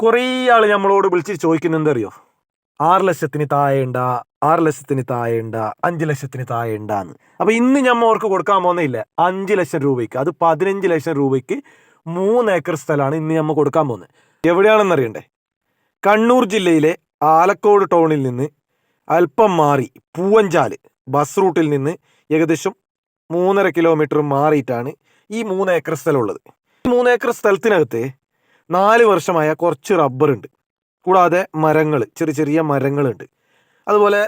കുറേ ആൾ നമ്മളോട് വിളിച്ചിട്ട് ചോദിക്കുന്നത് എന്തറിയോ ആറ് ലക്ഷത്തിന് താഴെയുണ്ട ആറ് ലക്ഷത്തിന് താഴെയുണ്ട അഞ്ച് ലക്ഷത്തിന് താഴെയുണ്ടാന്ന് അപ്പൊ ഇന്ന് ഞമ്മ അവർക്ക് കൊടുക്കാൻ പോകുന്നില്ല അഞ്ച് ലക്ഷം രൂപയ്ക്ക് അത് പതിനഞ്ച് ലക്ഷം രൂപയ്ക്ക് മൂന്ന് ഏക്കർ സ്ഥലമാണ് ഇന്ന് ഞമ്മ കൊടുക്കാൻ പോകുന്നത്. എവിടെയാണെന്ന് അറിയണ്ടേ? കണ്ണൂർ ജില്ലയിലെ ആലക്കോട് ടൗണിൽ നിന്ന് അല്പം മാറി പൂവഞ്ചാൽ ബസ് റൂട്ടിൽ നിന്ന് ഏകദേശം മൂന്നര കിലോമീറ്റർ മാറിയിട്ടാണ് ഈ മൂന്ന് ഏക്കർ സ്ഥലമുള്ളത് മൂന്ന് ഏക്കർ സ്ഥലത്തിനകത്ത് നാല് വർഷമായ കുറച്ച് റബ്ബർ ഉണ്ട് കൂടാതെ മരങ്ങൾ ചെറിയ ചെറിയ മരങ്ങളുണ്ട്. അതുപോലെ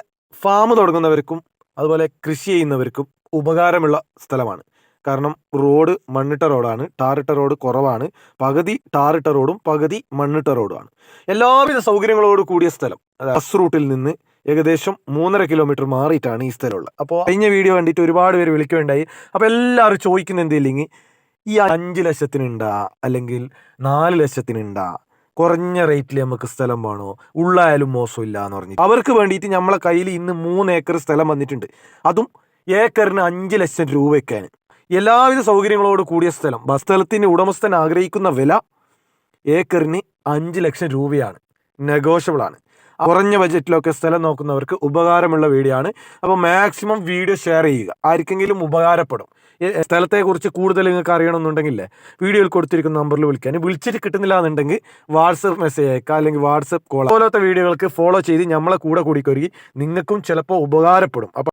ഫാം തുടങ്ങുന്നവർക്കും അതുപോലെ കൃഷി ചെയ്യുന്നവർക്കും ഉപകാരമുള്ള സ്ഥലമാണ്. കാരണം റോഡ് മണ്ണിട്ട റോഡാണ് ടാറിട്ട റോഡ് കുറവാണ് പകുതി ടാറിട്ട റോഡും പകുതി മണ്ണിട്ട റോഡുമാണ്. എല്ലാവിധ സൗകര്യങ്ങളോട് കൂടിയ സ്ഥലം. ബസ് റൂട്ടിൽ നിന്ന് ഏകദേശം മൂന്നര കിലോമീറ്റർ മാറിയിട്ടാണ് ഈ സ്ഥലമുള്ളത് അപ്പോൾ കഴിഞ്ഞ വീഡിയോ കണ്ടിട്ട് ഒരുപാട് പേര് വിളിക്കുകയുണ്ടായി. അപ്പോൾ എല്ലാവരും ചോദിക്കുന്ന എന്തില്ലെങ്കിൽ ഈ അഞ്ച് ലക്ഷത്തിനുണ്ടാ അല്ലെങ്കിൽ നാല് ലക്ഷത്തിനുണ്ടാ കുറഞ്ഞ റേറ്റിൽ നമുക്ക് സ്ഥലം വേണോ? ഉള്ളായാലും മോശമില്ല എന്ന് പറഞ്ഞു അവർക്ക് വേണ്ടിയിട്ട് നമ്മളെ കയ്യിൽ ഇന്ന് മൂന്ന് ഏക്കർ സ്ഥലം വന്നിട്ടുണ്ട്. അതും ഏക്കറിന് അഞ്ച് ലക്ഷം രൂപയ്ക്കാണ്. എല്ലാവിധ സൗകര്യങ്ങളോട് കൂടിയ സ്ഥലം. ബസ് സ്ഥലത്തിന്റെ ഉടമസ്ഥൻ ആഗ്രഹിക്കുന്ന വില ഏക്കറിന് അഞ്ച് ലക്ഷം രൂപയാണ്. നെഗോഷ്യബിൾ ആണ്. കുറഞ്ഞ ബജറ്റിലൊക്കെ സ്ഥലം നോക്കുന്നവർക്ക് ഉപകാരമുള്ള വീഡിയോ ആണ് അപ്പോൾ മാക്സിമം വീഡിയോ ഷെയർ ചെയ്യുക. ആർക്കെങ്കിലും ഉപകാരപ്പെടും. സ്ഥലത്തെക്കുറിച്ച് കൂടുതൽ നിങ്ങൾക്ക് അറിയണമെന്നുണ്ടെങ്കിൽ വീഡിയോയിൽ കൊടുത്തിരിക്കുന്ന നമ്പറിൽ വിളിക്കാൻ വിളിച്ചിട്ട് കിട്ടുന്നില്ല എന്നുണ്ടെങ്കിൽ വാട്സപ്പ് മെസ്സേജ് അയക്കുക അല്ലെങ്കിൽ വാട്സപ്പ് കോൾ പോലത്തെ വീഡിയോകൾക്ക് ഫോളോ ചെയ്ത് നമ്മളെ കൂടെ കൂടിക്കൊരുക്കി നിങ്ങൾക്കും ചിലപ്പോൾ ഉപകാരപ്പെടും. അപ്പോൾ